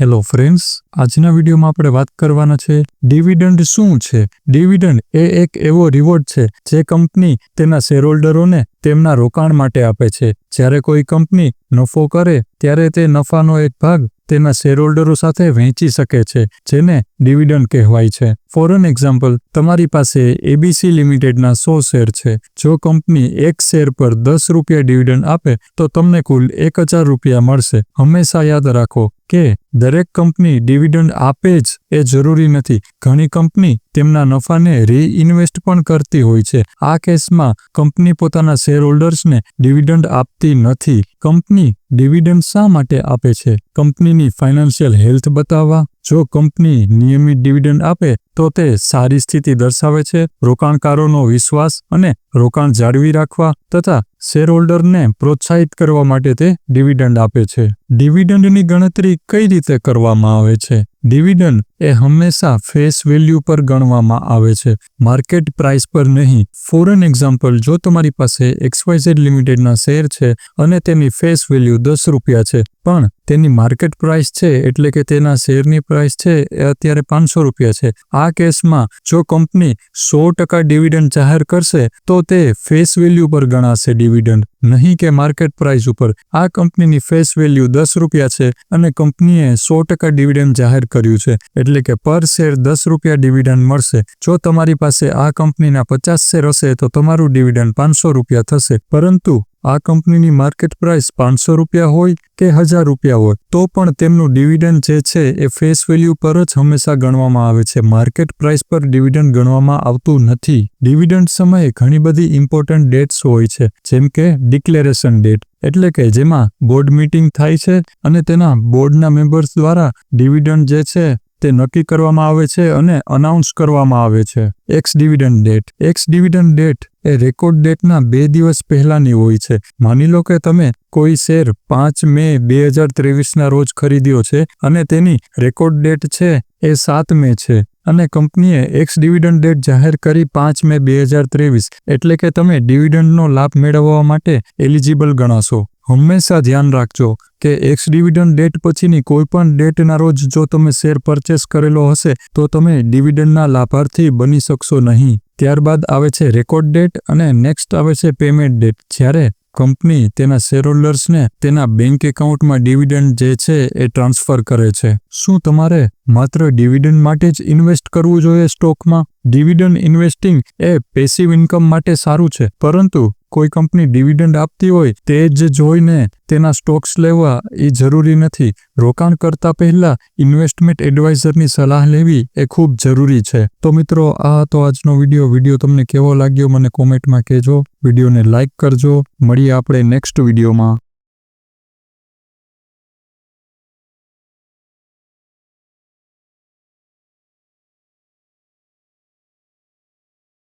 Hello friends આજના વિડીયોમાં આપણે વાત કરવાના છે ડિવિડન્ડ શું છે? ડિવિડન્ડ એ એક એવો રિવોર્ડ છે જે કંપની તેના શેરહોલ્ડરોને તેમના રોકાણ માટે આપે છે. જ્યારે કોઈ કંપની નફો કરે, ત્યારે તે નફાનો એક ભાગ તેના શેરહોલ્ડરો સાથે વહેંચી શકે છે, જેને ડિવિડન્ડ કહેવાય છે. ફોર એન એક્ઝામ્પલ તમારી પાસે એબીસી લિમિટેડના સો શેર છે. જો કંપની એક શેર પર દસ રૂપિયા ડિવિડન્ડ આપે, તો તમને કુલ એક હજાર રૂપિયા મળશે. હંમેશા યાદ રાખો કે દરેક કંપની ડિવિડન્ડ આપે જ એ જરૂરી નથી. ઘણી કંપની તેમના નફાને રીઇન્વેસ્ટ પણ કરતી હોય છે. આ કેસમાં કંપની પોતાના શેરહોલ્ડર્સને ડિવિડન્ડ આપતી નથી. કંપની ડિવિડન્ડ શા માટે આપે છે? કંપનીની ફાઇનાન્શિયલ હેલ્થ બતાવવા જો કંપની નિયમિત ડિવિડન્ડ આપે, તો તે સારી સ્થિતિ દર્શાવે છે. રોકાણકારોનો વિશ્વાસ અને રોકાણ જાળવી રાખવા તથા શેરહોલ્ડરને પ્રોત્સાહિત કરવા માટે તે ડિવિડન્ડ આપે છે. ડિવિડન્ડની ગણતરી કઈ રીતે કરવામાં આવે છે? ડિવિડન્ડ એ હંમેશા ફેસ વેલ્યુ પર ગણવામાં આવે છે. માર્કેટ પ્રાઇસ પર નહીં. ફોર એક્ઝામ્પલ જો તમારી પાસે એક્સવાયઝેડ લિમિટેડના શેર છે અને તેની ફેસ વેલ્યુ દસ રૂપિયા છે, પણ તેની માર્કેટ પ્રાઇસ છે એટલે કે તેના શેરની પ્રાઇસ છે એ અત્યારે પાંચસો રૂપિયા છે. આ કેસમાં જો કંપની સો ટકા ડિવિડન્ડ જાહેર કરશે, તો તે ફેસ વેલ્યુ પર ગણાશે ડિવિડન્ડ નહીં કે માર્કેટ પ્રાઇસ ઉપર. આ કંપનીની ફેસ વેલ્યુ દસ રૂપિયા છે અને કંપનીએ સો ટકા ડિવિડન્ડ જાહેર કર્યું છે. એટલે કે પર શેર દસ રૂપિયા ડિવિડન્ડ મળશે. જો તમારી પાસે આ કંપનીના પચાસ શેર હશે તો તમારું ડિવિડન્ડ પાંચસો રૂપિયા થશે. પરંતુ આ કંપનીની માર્કેટ પ્રાઇસ પાંચસો રૂપિયા હોય કે હજાર રૂપિયા હોય, તો પણ તેમનું ડિવિડન્ડ જે છે એ ફેસ વેલ્યુ પર જ હંમેશા ગણવામાં આવે છે. માર્કેટ પ્રાઇસ પર ડિવિડન્ડ ગણવામાં આવતું નથી. ડિવિડન્ડ સમયે ઘણી બધી ઇમ્પોર્ટન્ટ ડેટ્સ હોય છે, જેમ કે ડિક્લેરેશન ડેટ, એટલે કે જેમાં બોર્ડ મીટિંગ થાય છે અને તેના બોર્ડના મેમ્બર્સ દ્વારા ડિવિડન્ડ જે છે તે નક્કી કરવામાં આવે છે અને અનાઉન્સ કરવામાં આવે છે. Ex dividend date ex dividend date એ રેકોર્ડ ડેટના બે દિવસ પહેલાની હોય છે. માની લો કે તમે કોઈ શેર પાંચ મે બે હજાર ત્રેવીસના રોજ ખરીદ્યો છે અને તેની રેકોર્ડ ડેટ છે એ સાત મે છે અને કંપનીએ એક્સ ડિવિડન્ડ ડેટ જાહેર કરી પાંચ મે બે હજાર ત્રેવીસ. એટલે કે તમે ડિવિડન્ડનો લાભ મેળવવા માટે એલિજિબલ ગણાશો. હંમેશા ધ્યાન રાખજો કે એક્સ ડિવિડન્ડ ડેટ પછીની કોઈ પણ ડેટના રોજ જો તમે શેર પરચેસ કરેલો હશે, તો તમે ડિવિડન્ડના લાભાર્થી બની શકશો નહીં. ત્યારબાદ આવે છે રેકોર્ડ ડેટ અને નેક્સ્ટ આવે છે પેમેન્ટ ડેટ જ્યારે કંપની તેના શેરહોલ્ડર્સને તેના બેંક એકાઉન્ટમાં ડિવિડન્ડ જે છે એ ટ્રાન્સફર કરે છે. શું તમારે માત્ર ડિવિડન્ડ માટે જ ઇન્વેસ્ટ કરવું જોઈએ સ્ટોકમાં ડિવિડન્ડ ઇન્વેસ્ટિંગ એ પેસિવ ઇન્કમ માટે સારું છે, પરંતુ કોઈ કંપની ડિવિડન્ડ આપતી હોય તે જ જોઈને તેના સ્ટોક્સ લેવા એ જરૂરી નથી. રોકાણ કરતા પહેલા ઇન્વેસ્ટમેન્ટ એડવાઇઝરની સલાહ લેવી એ ખૂબ જરૂરી છે. તો મિત્રો, આ હતો આજનો વીડિયો. વીડિયો તમને કેવો લાગ્યો મને કોમેન્ટમાં કહેજો. વિડીયોને લાઇક કરજો. મળીએ આપણે નેક્સ્ટ વિડીયોમાં.